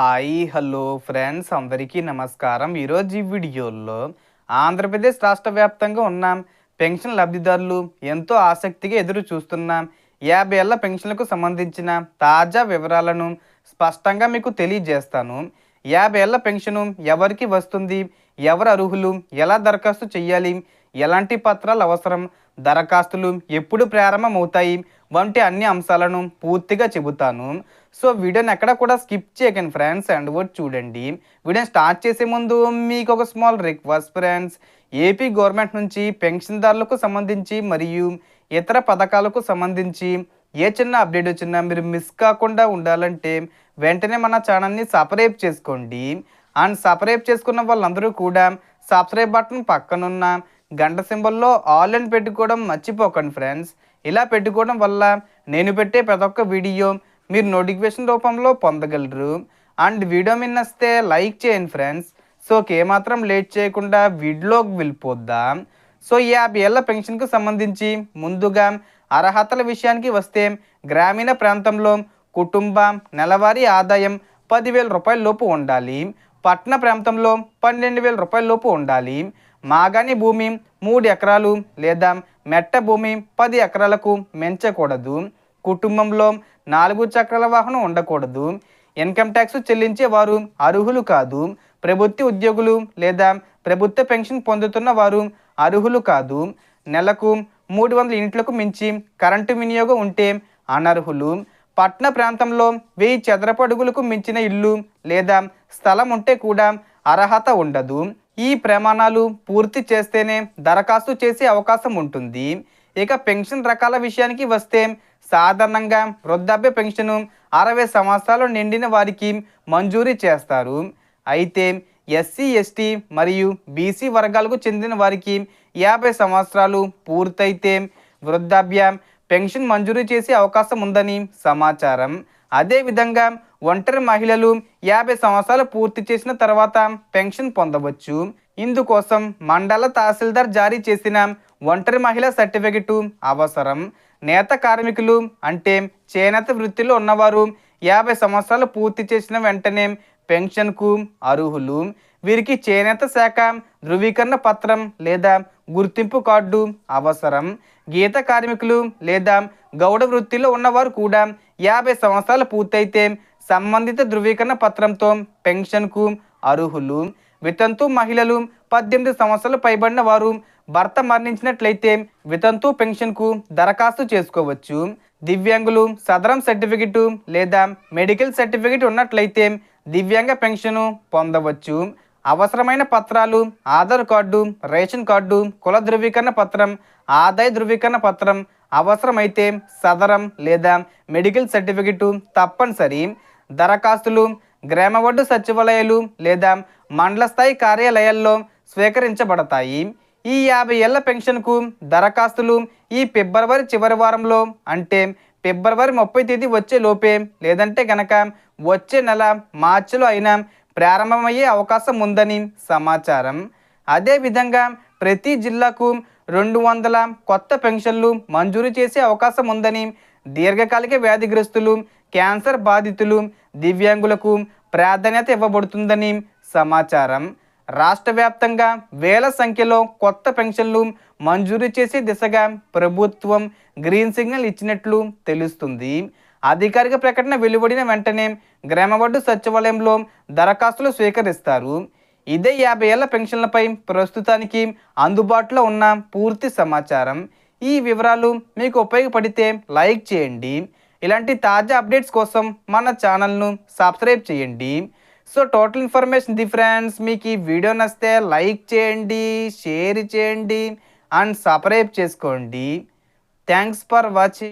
Hi hello friends. అందరికీ నమస్కారం. ఈరోజు ఈ వీడియోలో ఆంధ్రప్రదేశ్ రాష్ట్ర వ్యాప్తంగా ఉన్నాం పెన్షన్ లబ్ధిదారులు ఎంతో ఆసక్తిగా ఎదురు చూస్తున్నాం యాభై ఏళ్ళ పెన్షన్లకు సంబంధించిన తాజా వివరాలను స్పష్టంగా మీకు తెలియజేస్తాను. యాభై ఏళ్ళ పెన్షను ఎవరికి వస్తుంది ఎవరు అర్హులు ఎలా దరఖాస్తు చేయాలి ఎలాంటి పత్రాలు అవసరం దరఖాస్తులు ఎప్పుడు ప్రారంభమవుతాయి వంటి అన్ని అంశాలను పూర్తిగా చెబుతాను. సో వీడియోని ఎక్కడ కూడా స్కిప్ చేయకండి ఫ్రెండ్స్ అండ్ వర్డ్ చూడండి. వీడియోని స్టార్ట్ చేసే ముందు మీకు ఒక small request friends. AP government నుంచి పెన్షన్దారులకు సంబంధించి మరియు ఇతర పథకాలకు సంబంధించి ఏ చిన్న అప్డేట్ వచ్చినా మీరు మిస్ కాకుండా ఉండాలంటే వెంటనే మన ఛానల్ని సపరేట్ చేసుకోండి. అండ్ సపరేట్ చేసుకున్న వాళ్ళందరూ కూడా సబ్స్క్రైబ్ బటన్ పక్కనున్న గంట సింబల్లో ఆల్ అని పెట్టుకోవడం మర్చిపోకండి ఫ్రెండ్స్. ఇలా పెట్టుకోవడం వల్ల నేను పెట్టే ప్రతి ఒక్క వీడియో మీరు నోటిఫికేషన్ రూపంలో పొందగలరు. అండ్ వీడియో మిన్నస్తే లైక్ చేయండి ఫ్రెండ్స్. సో ఏమాత్రం లేట్ చేయకుండా వీడియోకి వెళ్ళిపోద్దాం. సో ఈ యాభై ఏళ్ళ పెన్షన్కు సంబంధించి ముందుగా అర్హతల విషయానికి వస్తే గ్రామీణ ప్రాంతంలో కుటుంబ నెలవారీ ఆదాయం పదివేల రూపాయల లోపు ఉండాలి. పట్టణ ప్రాంతంలో పన్నెండు వేల రూపాయల లోపు ఉండాలి. మాగాని భూమి మూడు ఎకరాలు లేదా మెట్ట భూమి పది ఎకరాలకు మించకూడదు. కుటుంబంలో నాలుగు చక్రాల వాహనం ఉండకూడదు. ఇన్కమ్ ట్యాక్స్ చెల్లించే వారు అర్హులు కాదు. ప్రభుత్వ ఉద్యోగులు లేదా ప్రభుత్వ పెన్షన్ పొందుతున్న వారు అర్హులు కాదు. నెలకు మూడు వందల ఇంట్లకు మించి కరెంటు వినియోగం ఉంటే అనర్హులు. పట్టణ ప్రాంతంలో వెయ్యి చదరపు అడుగులకు మించిన ఇల్లు లేదా స్థలం ఉంటే కూడా అర్హత ఉండదు. ఈ ప్రమాణాలు పూర్తి చేస్తేనే దరఖాస్తు చేసే అవకాశం ఉంటుంది. ఇక పెన్షన్ రకాల విషయానికి వస్తే సాధారణంగా వృద్ధాప్య పెన్షను అరవై సంవత్సరాలు నిండిన వారికి మంజూరీ చేస్తారు. అయితే ఎస్సీ ఎస్టీ మరియు బీసీ వర్గాలకు చెందిన వారికి యాభై సంవత్సరాలు పూర్తయితే వృద్ధాప్య పెన్షన్ మంజూరు చేసే అవకాశం ఉందని సమాచారం. అదేవిధంగా ఒంటరి మహిళలు యాభై సంవత్సరాలు పూర్తి చేసిన తర్వాత పెన్షన్ పొందవచ్చు. ఇందుకోసం మండల తహసీల్దార్ జారీ చేసిన ఒంటరి మహిళ సర్టిఫికెట్ అవసరం. నేత కార్మికులు అంటే చేనేత వృత్తిలో ఉన్నవారు యాభై సంవత్సరాలు పూర్తి చేసిన వెంటనే పెన్షన్కు అర్హులు. వీరికి చేనేత శాఖ ధృవీకరణ పత్రం లేదా గుర్తింపు కార్డు అవసరం. గీత కార్మికులు లేదా గౌడ వృత్తిలో ఉన్నవారు కూడా యాభై సంవత్సరాలు పూర్తయితే సంబంధిత ధృవీకరణ పత్రంతో పెన్షన్కు అర్హులు. వితంతు మహిళలు పద్దెనిమిది సంవత్సరాలు పైబడిన వారు భర్త మరణించినట్లయితే వితంతు పెన్షన్కు దరఖాస్తు చేసుకోవచ్చు. దివ్యాంగులు సదరం సర్టిఫికెట్ లేదా మెడికల్ సర్టిఫికెట్ ఉన్నట్లయితే దివ్యాంగ పెన్షను పొందవచ్చు. అవసరమైన పత్రాలు ఆధార్ కార్డు రేషన్ కార్డు కుల ధృవీకరణ పత్రం ఆదాయ ధృవీకరణ పత్రం అవసరమైతే సదరం లేదా మెడికల్ సర్టిఫికెట్ తప్పనిసరి. దరఖాస్తులు గ్రామ వడ్డు సచివాలయాలు లేదా మండల స్థాయి కార్యాలయాల్లో స్వీకరించబడతాయి. ఈ యాభై ఏళ్ళ పెన్షన్కు దరఖాస్తులు ఈ ఫిబ్రవరి చివరి వారంలో అంటే ఫిబ్రవరి ముప్పై తేదీ వచ్చే లోపే లేదంటే గనక వచ్చే నెల మార్చిలో అయినా ప్రారంభమయ్యే అవకాశం ఉందని సమాచారం. అదేవిధంగా ప్రతి జిల్లాకు రెండు వందల కొత్త పెన్షన్లు మంజూరు చేసే అవకాశం ఉందని దీర్ఘకాలిక వ్యాధిగ్రస్తులు క్యాన్సర్ బాధితులు దివ్యాంగులకు ప్రాధాన్యత ఇవ్వబడుతుందని సమాచారం. రాష్ట్ర వ్యాప్తంగా వేల సంఖ్యలో కొత్త పెన్షన్లు మంజూరు చేసే దిశగా ప్రభుత్వం గ్రీన్ సిగ్నల్ ఇచ్చినట్లు తెలుస్తుంది. అధికారిక ప్రకటన వెలువడిన వెంటనే గ్రామవార్డు సచివాలయంలో దరఖాస్తులు స్వీకరిస్తారు. ఇదే యాభై ఏళ్ళ పెన్షన్లపై ప్రస్తుతానికి అందుబాటులో ఉన్న పూర్తి సమాచారం. ఈ వివరాలు మీకు ఉపయోగపడితే లైక్ చేయండి. ఇలాంటి తాజా అప్డేట్స్ కోసం మన ఛానల్ను సబ్స్క్రైబ్ చేయండి. So total information the friends మీకు ఈ వీడియో నచ్చితే లైక్ చేయండి షేర్ చేయండి అండ్ సబ్స్క్రైబ్ చేసుకోండి. Thanks for watching.